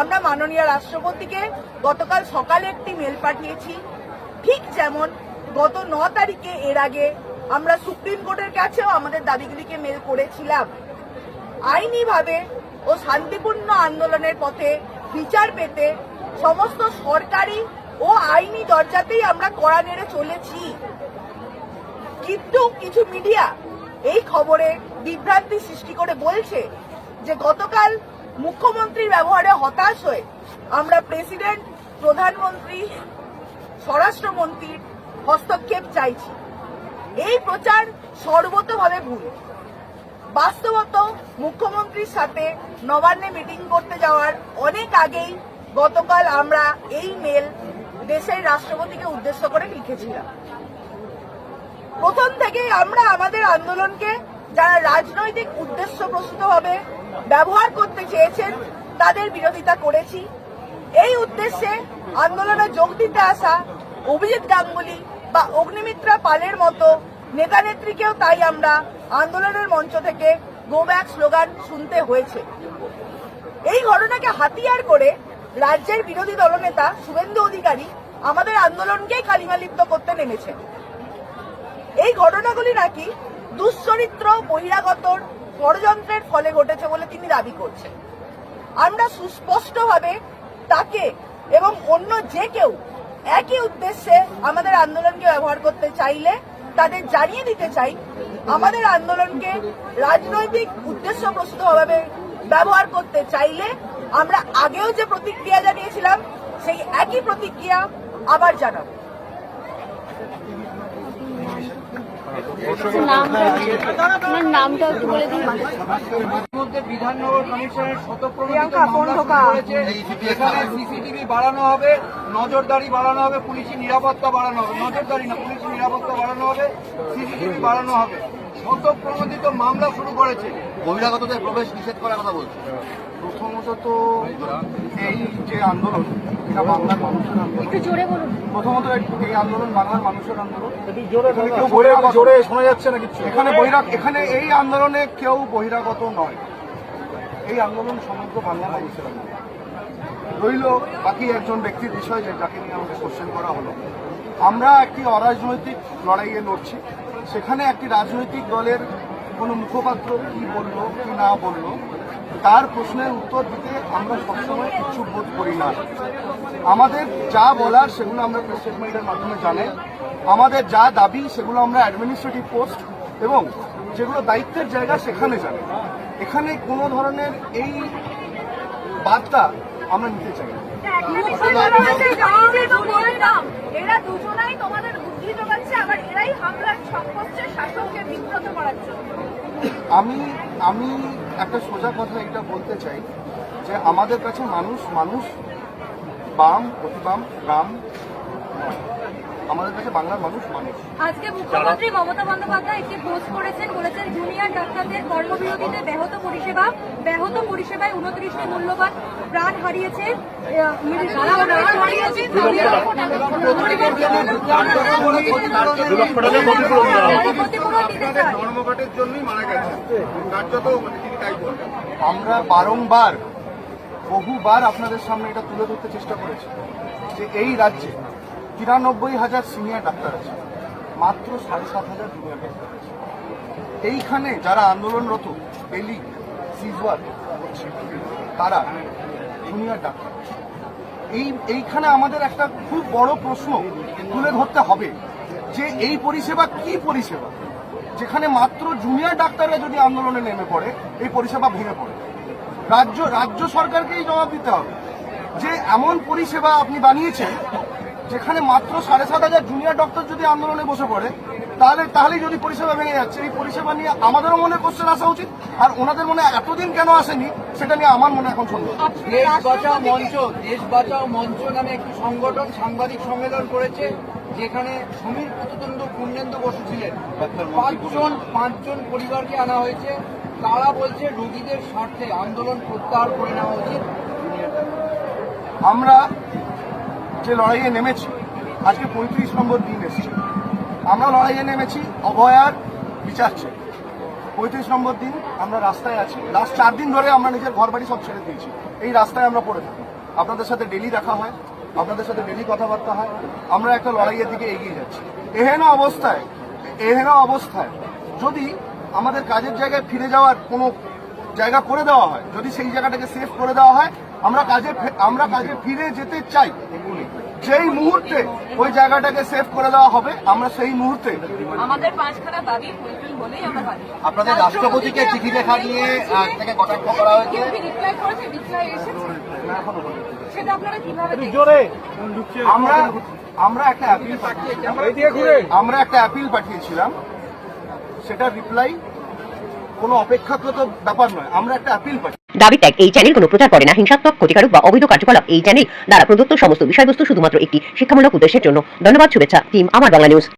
আমরা মাননীয় রাষ্ট্রপতিকে গতকাল সকালে একটি মেল পাঠিয়েছি। ঠিক যেমন গত ন তারিখে এর আগে আমরা সুপ্রিম কোর্টের কাছেও আমাদের দাবিগুলিকে মেল করেছিলাম। আইনিভাবে ও শান্তিপূর্ণ আন্দোলনের পথে বিচার পেতে সমস্ত সরকারি ও আইনি দরজাতেই আমরা কড়া নেড়ে চলেছি। কিন্তু কিছু মিডিয়া এই খবরে বিভ্রান্তি সৃষ্টি করে বলছে যে গতকাল মুখ্যমন্ত্রীর ব্যবহারে হতাশ হয়ে আমরা প্রেসিডেন্ট, প্রধানমন্ত্রী স্বরাষ্ট্রমন্ত্রীর হস্তক্ষেপ চাইছি। এই প্রচার সর্বতভাবে ভুল। বাস্তবত মুখ্যমন্ত্রীর সাথে নবান্নে মিটিং করতে যাওয়ার অনেক আগেই গতকাল আমরা এই মেল দেশের রাষ্ট্রপতিকে উদ্দেশ্য করে লিখেছিলাম। প্রথম থেকেই আমরা আমাদের আন্দোলনকে যারা রাজনৈতিক উদ্দেশ্য প্রসূতভাবে ব্যবহার করতে চেয়েছেন, তাদের বিরোধিতা করেছি। এই উদ্দেশ্যে আন্দোলনে যোগ দিতে আসা অভিজিৎ গাঙ্গুলি বা অগ্নিমিত্রা পালের মতো নেতা নেত্রীকেও তাই আমরা আন্দোলনের মঞ্চ থেকে গো ব্যাক স্লোগান শুনতে হয়েছে। এই ঘটনাকে হাতিয়ার করে রাজ্যের বিরোধী দলনেতা শুভেন্দু অধিকারী আমাদের আন্দোলনকেই কালিমালিপ্ত করতে নেমেছে এই ঘটনাগুলি নাকি দুশ্চরিত্র বহিরাগতর ষড়যন্ত্রের ফলে ঘটেছে বলে তিনি দাবি করছেন। আমরা সুস্পষ্টভাবে তাকে এবং অন্য যে কেউ একই উদ্দেশ্যে আমাদের আন্দোলনকে ব্যবহার করতে চাইলে, তাদের জানিয়ে দিতে চাই, আমাদের আন্দোলনকে রাজনৈতিক উদ্দেশ্য প্রসূতভাবে ব্যবহার করতে চাইলে আমরা আগেও যে প্রতিক্রিয়া জানিয়েছিলাম, সেই একই প্রতিক্রিয়া আবার জানাব। আপনার নামটা একটু বলে দিন। কমিশনের শতপ্রণোদিত মামলা এখানে সিসিটিভি বাড়ানো হবে নজরদারি বাড়ানো হবে পুলিশের নিরাপত্তা বাড়ানো হবে নজরদারি না পুলিশের নিরাপত্তা বাড়ানো হবে সিসিটিভি বাড়ানো হবে শতপ্রণোদিত মামলা শুরু করেছে। বহিরাগতদের প্রবেশ নিষেধ করার কথা বলছে। প্রথমত তো এই যে আন্দোলন এটা বাংলার মানুষের আন্দোলন। একটু জোরে বলুন। প্রথমত এই আন্দোলন বাংলার মানুষের আন্দোলন। জোরে শোনা যাচ্ছে না কিছু। এখানে বহিরাগ এখানে এই আন্দোলনে কেউ বহিরাগত নয়। এই আন্দোলন সমগ্র বাংলা মানুষের আন্দোলন। রইল বাকি একজন ব্যক্তির বিষয় যে যাকে নিয়ে আমাকে কোশ্চেন করা হলো। আমরা একটি অরাজনৈতিক লড়াইয়ে লড়ছি। সেখানে একটি রাজনৈতিক দলের কোনো মুখপাত্র কি বলল, কি না বলল, তার প্রশ্নের উত্তর দিতে আমরা সবসময় ইচ্ছুক বোধ করি না। আমাদের যা বলার সেগুলো আমরা প্রেস স্টেটমেন্টের মাধ্যমে জানাই। আমাদের যা দাবি সেগুলো আমরা অ্যাডমিনিস্ট্রেটিভ পোস্ট এবং যেগুলো দায়িত্বের জায়গা সেখানে জানাই। এখানে কোনো ধরনের এই বার্তা আমরা নিতে চাই এরা দুজনাই তোমাদের বুদ্ধি আবার আমি আমি একটা সোজা কথা এটা বলতে চাই, যে আমাদের কাছে মানুষ মানুষ, বাম, প্রতিবাম, রাম নয়। আমাদের কাছে বাংলার মানুষ মানুষ। আজকে মুখ্যমন্ত্রী মমতা বন্দ্যোপাধ্যায় একটি পোস্ট করেছেন বলেছেন জুনিয়র ডাক্তারদের কর্মবিরতিতে ব্যাহত পরিষেবা ব্যাহত পরিষেবায় উনত্রিশটি মূল্যবান প্রাণ হারিয়েছে। মানে আমরা বারংবার বহুবার আপনাদের সামনে এটা তুলে ধরতে চেষ্টা করেছি যে এই রাজ্যে তিরানব্বই হাজার সিনিয়র ডাক্তার আছে, মাত্র সাড়ে সাত হাজার জুনিয়র ডাক্তার আছে। এইখানে যারা আন্দোলনরত বেলি সিজওয়ার তারা জুনিয়র ডাক্তার। এই, এইখানে আমাদের একটা খুব বড় প্রশ্ন তুলে ধরতে হবে যে এই পরিষেবা কি পরিষেবা? যেখানে মাত্র জুনিয়র ডাক্তাররা যদি আন্দোলনে নেমে পড়ে, এই পরিষেবা ভেঙে পড়ে। রাজ্য রাজ্য সরকারকেই জবাব দিতে হবে যে এমন পরিষেবা আপনি বানিয়েছেন যেখানে মাত্র সাড়ে সাত হাজার জুনিয়র ডক্টর যদি আন্দোলনে বসে পড়ে তাহলে তাহলেই যদি পরিষেবা ভেঙে যাচ্ছে। এই পরিষেবা নিয়ে আমাদেরও মনে কোশ্চেন আসা উচিত। আর ওনাদের মনে এতদিন কেন আসেনি সেটা নিয়ে আমার মনে এখন সন্দেহ। দেশ বাঁচাও মঞ্চ দেশ বাঁচাও মঞ্চ নামে একটি সংগঠন সাংবাদিক সম্মেলন করেছে যেখানে সমীর প্রতিদ্বন্দ্ব পূর্ণেন্দু বসেছিলেন পাঁচজন পাঁচজন পরিবারকে আনা হয়েছে। তারা বলছে রোগীদের স্বার্থে আন্দোলন প্রত্যাহার করে নেওয়া উচিত। আমরা যে লড়াইয়ে নেমেছি, আজকে পঁয়ত্রিশ নম্বর দিন এসছে। আমরা লড়াইয়ে নেমেছি, অভয়ার বিচার চেয়ে। পঁয়ত্রিশ নম্বর দিন আমরা রাস্তায় আছি। লাস্ট চার দিন ধরে আমরা নিজের ঘর বাড়ি সব ছেড়ে দিয়েছি। এই রাস্তায় আমরা পড়ে থাকি। আপনাদের সাথে ডেলি দেখা হয়, আপনাদের সাথে ডেলি কথাবার্তা হয়। আমরা একটা লড়াইয়ের দিকে এগিয়ে যাচ্ছি। এহেন অবস্থায় এহেন অবস্থায় যদি আমাদের কাজের জায়গায় ফিরে যাওয়ার কোনো জায়গা করে দেওয়া হয়। যদি সেই জায়গাটাকে সেভ করে দেওয়া হয় আমরা কাজে আমরা কাজে ফিরে যেতে চাই। যেই মুহূর্তে ওই জায়গাটাকে সেভ করে দেওয়া হবে আমরা সেই মুহূর্তে আমাদের পাঁচখানা দাবি ফুলফিল হলেই আমরা আপনাদের রাষ্ট্রপতিকে চিঠি লেখা নিয়ে থেকে কটাক্ষ করা হয়েছে। রিপ্লাই করেছে রিপ্লাই এসেছে। সেটা আপনারা কীভাবে আমরা আমরা একটা অ্যাপিল পাঠিয়েছিলাম আমরা একটা অ্যাপিল পাঠিয়েছিলাম। সেটা রিপ্লাই কোনো অপেক্ষাকৃত ব্যাপার নয়, আমরা একটা অ্যাপিল পাঠিয়েছি দাবি ত্যাগ, এই চ্যানেল কোনো প্রচার করে না, হিংসাত্মক, ক্ষতিকারক বা অবৈধ কার্যকলাপ, এই চ্যানেল দ্বারা প্রদত্ত সমস্ত বিষয়বস্তু শুধুমাত্র একটি শিক্ষামূলক উদ্দেশ্যের জন্য। ধন্যবাদ, শুভেচ্ছা টিম আমার বাংলা নিউজ